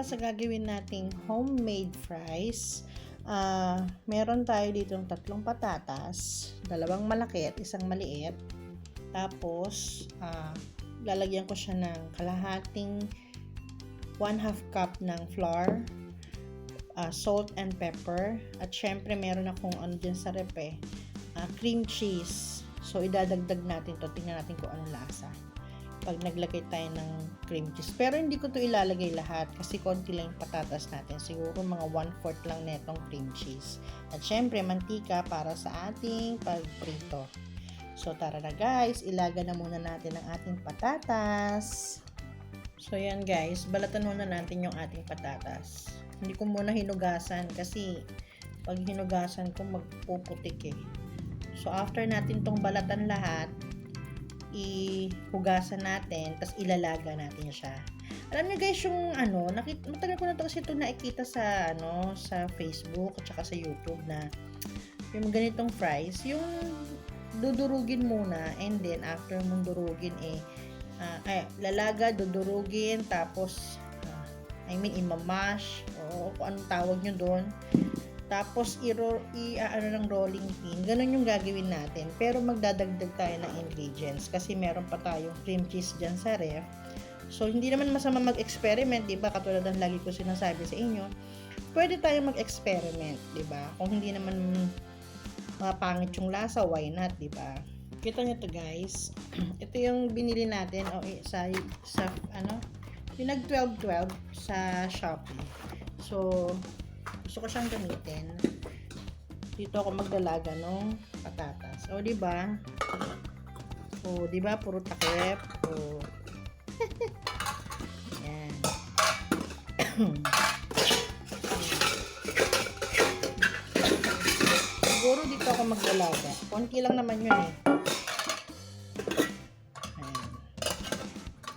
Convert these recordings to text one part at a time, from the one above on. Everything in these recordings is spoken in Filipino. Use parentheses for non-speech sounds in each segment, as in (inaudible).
para sa gagawin nating homemade fries, ah meron tayo ditong tatlong patatas, dalawang malaki at isang maliit. Tapos, ah lalagyan ko siya ng kalahating 1 half cup ng flour, ah, salt and pepper, at syempre meron akong ano dyan sa rep eh, ah, cream cheese. So, idadagdag natin to. Tingnan natin kung anong lasa pag naglagay tayo ng cream cheese. Pero hindi ko to ilalagay lahat kasi konti lang yung patatas natin. Siguro mga 1-4 lang netong cream cheese. At syempre, mantika para sa ating pagprito. So, tara na guys. Ilaga na muna natin ang ating patatas. So, yan guys. Balatan muna natin yung ating patatas. Hindi ko muna hinugasan kasi pag hinugasan ko magpuputik eh. So, after natin tong balatan lahat, ihugasan natin, tapos ilalaga natin siya. Alam niyo guys, yung ano, nakita, matagal ko na to kasi ito nakikita sa, ano, sa Facebook at saka sa YouTube na yung ganitong fries, yung dudurugin muna and then after mong durugin eh, ah, ay, lalaga, dudurugin, tapos ah, I mean, imamash, o kung anong tawag nyo doon. Tapos, i, i ano ng rolling pin. Ganun yung gagawin natin. Pero magdadagdag tayo ng ingredients kasi meron pa tayong cream cheese dyan sa ref. So, hindi naman masama mag-experiment, di ba? Katulad ng lagi ko sinasabi sa inyo. Pwede tayo mag-experiment, di ba? Kung hindi naman mapangit yung lasa, why not, di ba? Kita nyo to guys. (clears throat) Ito yung binili natin o sa, sa ano, pinag 12-12 sa Shopee. So, gusto ko siyang gamitin. Dito ako magdalaga ng patatas. O, di ba? O, di ba? Puro takip. O. (laughs) Yan. (coughs) Siguro dito ako magdalaga. Konti lang naman yun eh.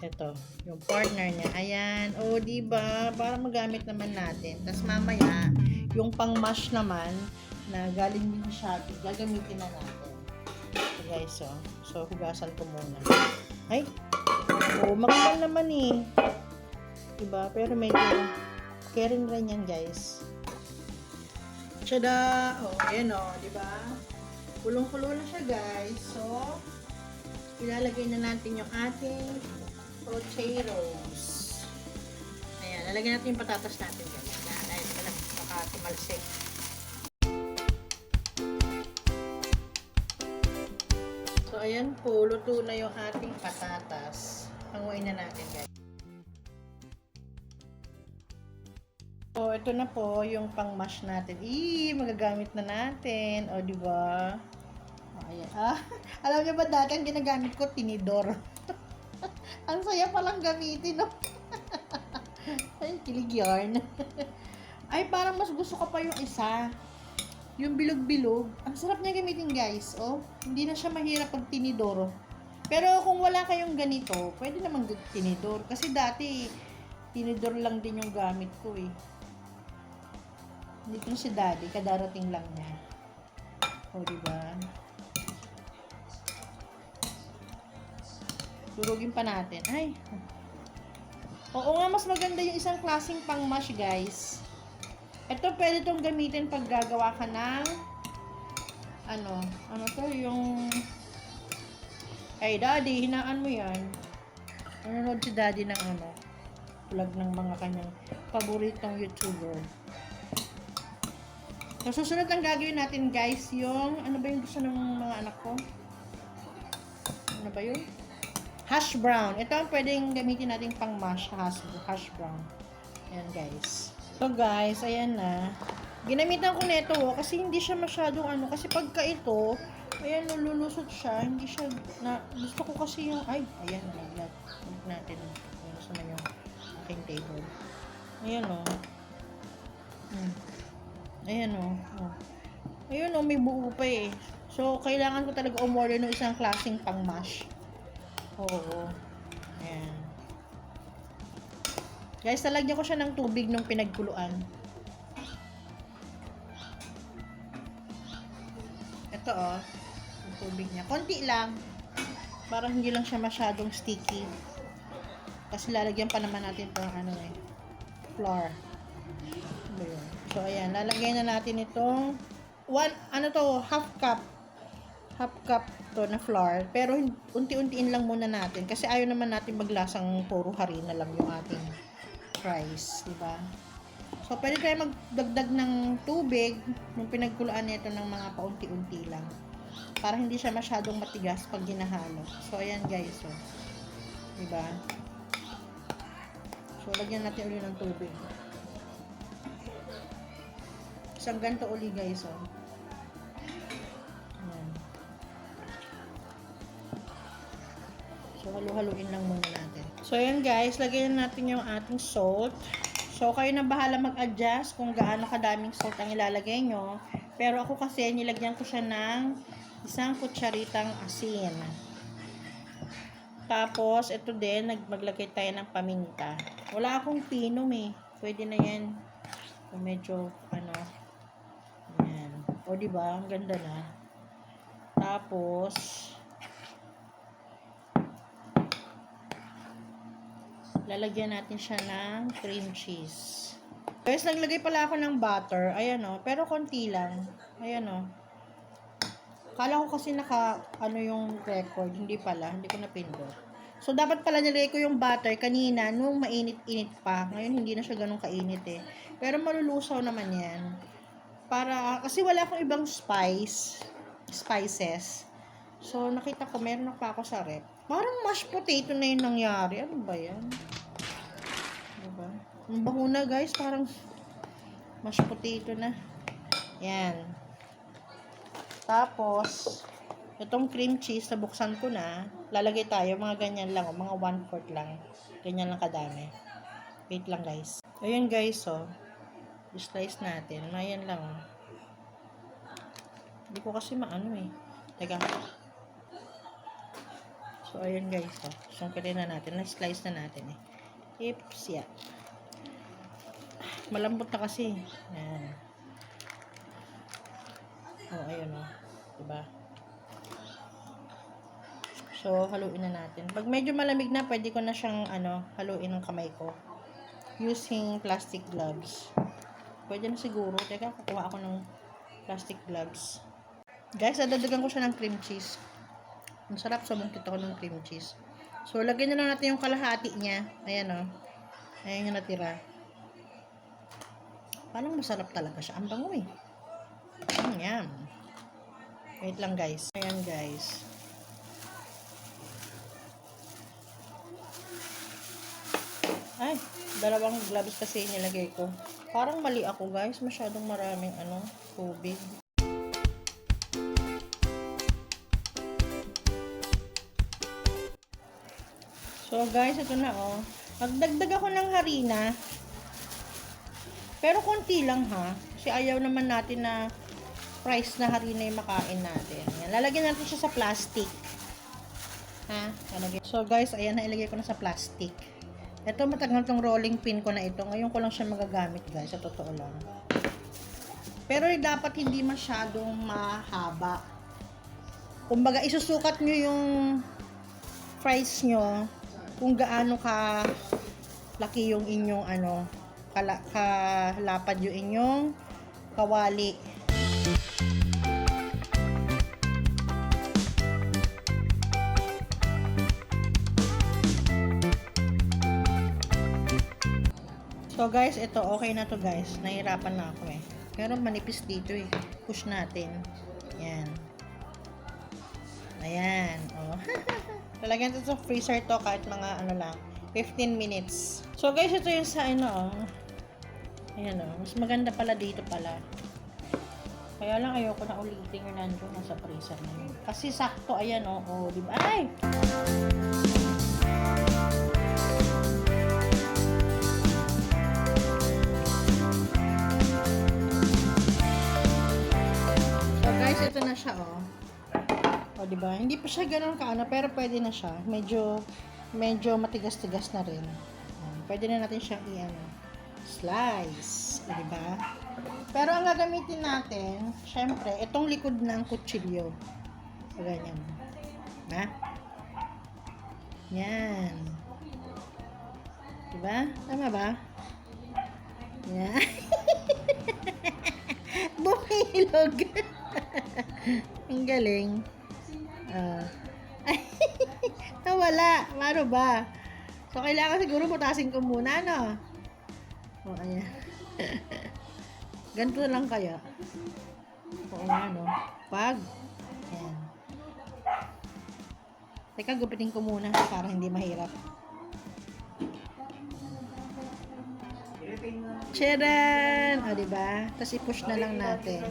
Ito, yung partner niya. Ayan. O, di ba? Para magamit naman natin. Tapos mamaya, yung pang mash naman, na galing din sa Shopee, gagamitin na natin. So, guys, so, so hugasan ko muna. Ay! O, makapal naman eh. Diba? Pero medyo, caring rin yan, guys. Tada! O, oh, ayan o, di ba? Kulong-kulo na siya, guys. So, ilalagay na natin yung ating potatoes. Ayan, lalagyan natin yung patatas natin. Na, dahil wala baka tumalsik. So, ayan po, luto na yung ating patatas. Hanguin na natin, guys. So, ito na po yung pang-mash natin. Ih, magagamit na natin. O, di ba? Ayan. Ah, (laughs) alam niyo ba dati ang ginagamit ko, tinidor. Ang saya palang gamitin, no? (laughs) Ay, kilig yarn. (laughs) Ay, parang mas gusto ko pa yung isa. Yung bilog-bilog. Ang sarap niya gamitin, guys. Oh, hindi na siya mahirap pag tinidor. Pero kung wala kayong ganito, pwede naman tinidor. Kasi dati, tinidor lang din yung gamit ko eh. Ko si daddy, kadarating lang niya. O, diba? Durugin pa natin. Ay! Oo nga, mas maganda yung isang klaseng pang mash, guys. Ito, pwede itong gamitin pag gagawa ka ng ano, ano to, yung ay, daddy, hinaan mo yan. Nanonood si daddy ng ano, vlog ng mga kanyang paboritong YouTuber. So, susunod ang gagawin natin, guys, yung, ano ba yung gusto ng mga anak ko? Ano ba yun? Hash brown. Ito ang pwedeng gamitin natin pang mash, hash, hash brown. Ayan, guys. So, guys, ayan na. Ginamitan ko nito, oh, kasi hindi siya masyadong ano, kasi pagka ito, ayan, lululusot siya, hindi siya, na, gusto ko kasi yung, ay, ayan, naglat. Huwag natin, ano sa yung aking table. Ayan, oh. Hmm. Ayan, oh. oh. Ayun, oh, may buo pa eh. So, kailangan ko talaga umorder ng isang klaseng pang Oo. Ayan. Guys, talagyan ko siya ng tubig nung pinagkuluan. Ito oh, yung tubig niya. Konti lang. Para hindi lang siya masyadong sticky. Kasi lalagyan pa naman natin ito ano eh. flour. Yun? So, ayan. Lalagay na natin itong one, ano to, half cup. Half cup to na flour. Pero unti-untiin lang muna natin. Kasi ayaw naman natin maglasang puro harina lang yung ating fries. di ba? So, pwede tayo magdagdag ng tubig yung pinagkulaan nito ng mga paunti-unti lang. Para hindi siya masyadong matigas pag ginahalo. So, ayan guys. So, di ba? So, lagyan natin ulit ng tubig. Isang ganito uli guys. Oh. So, halu-haluin lang muna natin. So, ayan guys. Lagyan na natin yung ating salt. So, kayo na bahala mag-adjust kung gaano kadaming salt ang ilalagay nyo. Pero ako kasi, nilagyan ko siya ng isang kutsaritang asin. Tapos, ito din, maglagay tayo ng paminta. Wala akong pinom eh. Pwede na yan. Kung medyo, ano, yan. O, di ba Ang ganda na. Tapos, lalagyan natin siya ng cream cheese. Guys, naglagay pala ako ng butter. Ayan o. Pero konti lang. Ayan o. Kala ko kasi naka, ano yung record. Hindi pala. Hindi ko napindot. So, dapat pala nilagay ko yung butter kanina nung mainit-init pa. Ngayon, hindi na siya ganun kainit eh. Pero malulusaw naman yan. Para, kasi wala akong ibang spice. Spices. So, nakita ko, meron na pa ako sa rep. Parang mashed potato na yung nangyari. Ano ba yan? Ang bango na guys, parang mashed potato na. Yan. Tapos, itong cream cheese, nabuksan ko na. Lalagay tayo, mga ganyan lang, mga one fourth lang. Ganyan lang kadami. Wait lang guys. Ayan guys, oh. I-slice natin. Ayan lang, oh. Hindi ko kasi maano eh. Teka. So, ayan guys, oh. Sungkitin na natin. Na-slice na natin eh. Ips, yeah. Malambot na kasi. Ayan. Oh, ayun oh. Diba? So, haluin na natin. Pag medyo malamig na, pwede ko na siyang, ano, haluin ng kamay ko. Using plastic gloves. Pwede na siguro. Teka, kukuha ako ng plastic gloves. Guys, dadagdagan ko siya ng cream cheese. Ang sarap, sumungkit ako ng cream cheese. So, lagyan na lang natin yung kalahati niya. Ayan o. Ayan yung natira. Parang masarap talaga siya. Ang bango eh. Mm, yan. Wait lang guys. Ayan guys. Ay, dalawang gloves kasi nilagay ko. Parang mali ako guys. Masyadong maraming ano, tubig. So guys, ito na oh. Magdagdag ako ng harina. Pero konti lang ha. Kasi ayaw naman natin na price na harina yung makain natin. Yan. Lalagyan natin siya sa plastic. Ha? Lalagyan. So guys, ayan na ilagay ko na sa plastic. Ito matagal tong rolling pin ko na ito. Ngayon ko lang siya magagamit guys. Sa totoo lang. Pero dapat hindi masyadong mahaba. Kumbaga, isusukat nyo yung fries nyo kung gaano ka laki yung inyong ano kala, kalapad yung inyong kawali. So guys, ito okay na to guys. Nahirapan na ako eh. Pero manipis dito eh. Push natin. Yan. Ayan. Oh. (laughs) Lalagyan ito sa freezer to kahit mga ano lang. 15 minutes. So guys, ito yung sa ano. Ayan oh. Mas maganda pala dito pala. Kaya lang ayoko na ulitin yung nandun nasa freezer na yun. Kasi sakto, ayan oh. oh di ba? Ay! So guys, ito na siya oh. O, di ba? Hindi pa siya ganun kaano, pero pwede na siya. Medyo, medyo matigas-tigas na rin. Pwede na natin siyang i-ano, slice. Di ba? Pero ang gagamitin natin, syempre, itong likod ng kutsilyo. So, ganyan. Na? Yan. Di ba? Tama ba? Yan. (laughs) Bumilog. (laughs) Ang galing. Ah. (laughs) Nawala. Paano ba? So, kailangan siguro butasin ko muna, no? O, ayan. (laughs) Ganito lang kaya. Oo nga, no? Pag. Ayan. Teka, gupitin ko muna para hindi mahirap. Charan! O, diba? Tapos i-push na lang natin.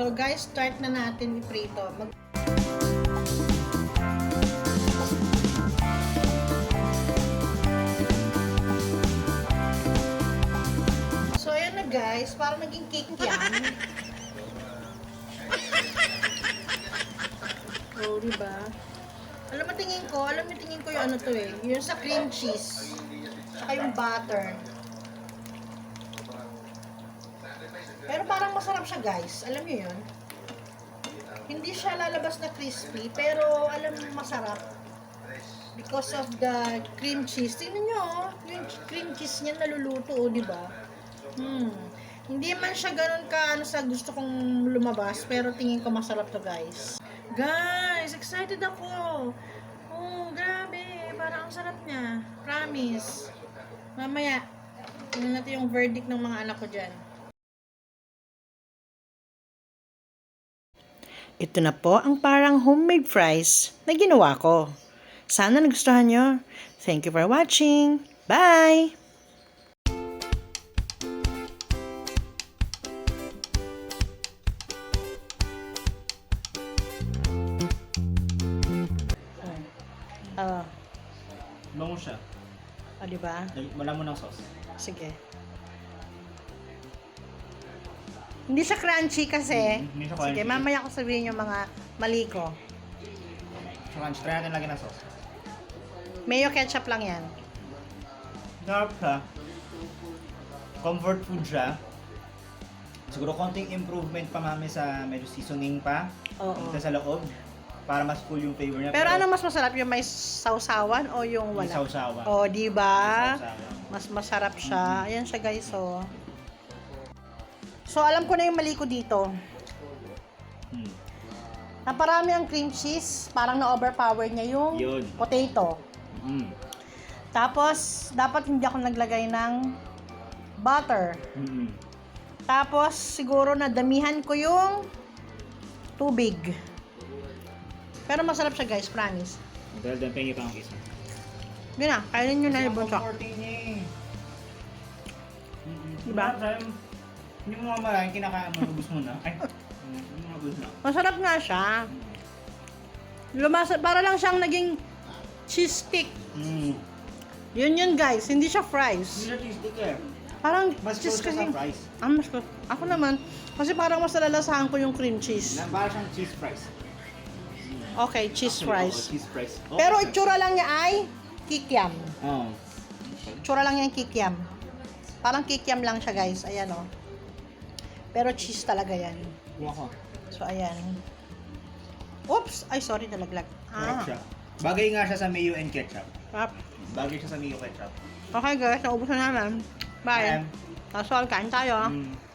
So, guys, start na natin i-prito. Mag guys. Para maging cake yan. (laughs) oh, diba? Alam mo tingin ko, alam mo tingin ko yung ano to eh. Yung sa cream cheese. Tsaka yung butter. Pero parang masarap siya guys. Alam niyo yun? Hindi siya lalabas na crispy, pero alam mo masarap. Because of the cream cheese. Tingnan nyo, oh. yung cream cheese niya naluluto, oh, di ba? Hmm. Hindi man siya ganun ka ano sa gusto kong lumabas, pero tingin ko masarap to, guys. Guys, excited ako. Oh, grabe. Parang ang sarap niya. Promise. Mamaya, tingnan natin yung verdict ng mga anak ko dyan. Ito na po ang parang homemade fries na ginawa ko. Sana nagustuhan nyo. Thank you for watching. Bye! Di ba? Wala mo ng sauce. Sige. Hindi siya crunchy kasi. Mm, hindi siya Sige, crunchy. mamaya ko sabihin yung mga mali ko. So, crunch. Try natin lagyan ng sauce. Mayo ketchup lang yan. Sarap siya. Comfort food siya. Siguro konting improvement pa mami sa medyo seasoning pa. Oo. Dito sa loob. Para mas full yung flavor niya. Pero ano mas masarap yung may sausawan o yung May wala? sausawan. O, di ba? May. Mas masarap siya. Ayan siya guys, oh. So, alam ko na yung mali ko dito. Hmm. Naparami ang cream cheese. Parang na-overpower niya yung Yun. potato. Mm. Tapos, dapat hindi ako naglagay ng butter. Mm. Tapos, siguro nadamihan ko yung tubig. Pero masarap siya guys, promise. Dahil dyan, pengi pa ang kiss. Yun na, kainin nyo na yung bunso. Diba? Parang, Hindi mo nga maraming kinakain mo, ubus mo na. Ay, (laughs) hindi ubus na. Masarap nga siya. Lumasa, para lang siyang naging cheese stick. Mm. Yun yun guys, hindi siya Hindi fries. na cheese stick eh. Parang Mas cheese kasi. sa fries. Ah, mas close. Ako naman, kasi parang mas nalalasahan ko yung cream cheese. Na, para siyang cheese fries. Okay, cheese Actually, fries. oo, cheese fries. Okay Pero itsura lang niya ay kikiam. Oo. Itsura lang niya yung kikiam. Parang kikiam lang siya guys. Ayan o. Pero cheese talaga yan. Ko. So, ayan. Oops! Ay, sorry, nalaglag. Ah. Bagay nga siya sa mayo and ketchup. Sarap. Bagay siya sa mayo ketchup. Okay guys, naubos na naman. Bye. Um, Kasol, kain tayo. mm.